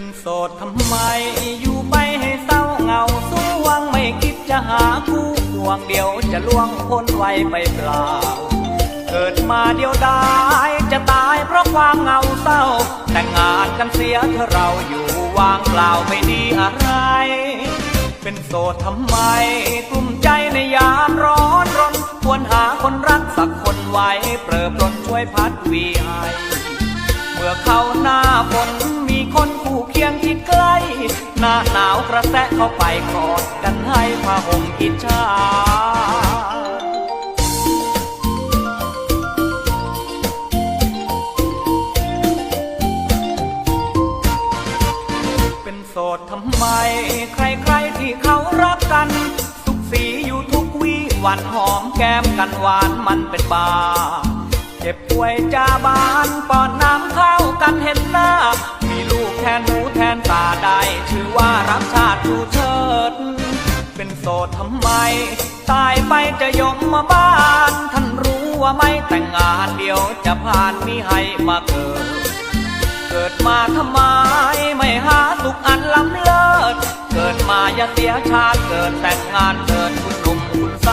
เป็นโสดทำไม อยู่ไปให้เศร้าเหงาสู้วังไม่คิดจะหาคู่ห่วงเดียวจะล่วงพ้นไวไปเปล่า เกิดมาเดียวดายจะตายเพราะความเหงาเศร้า แต่งงานกันเสียเธอเราอยู่ว่างเปล่าไม่ดีอะไร เป็นโสดทำไมกลุ่มใจในยามร้อนรนควรหาคนรักสักคนไว้เปรอปรนช่วยพัดวีให้เมื่อเข้าหน้าฝน เข้าไปกอดกันให้ผ้าห่มอิจฉาเป็นโสดทำไม ใครๆที่เขารักกัน สุขสีอยู่ทุกวี่วันหอมแก้มกันหวานมันเป็นบาเจ็บป่วยจาบานป้อนน้ำข้าวกันเห็นหน้า มีลูกแทนหูแทนตา ทำไม ตายไปจะยมมาบ้าน ท่านรู้ว่าไม่แต่งงานเดียวจะผ่านมิให้มาเกิด เกิดมาทำไม ไม่หาสุขอันล้ำเลิศ เกิดมาอย่าเสียชาติเกิดแต่งงานเกิดคุณหนุ่มคุณส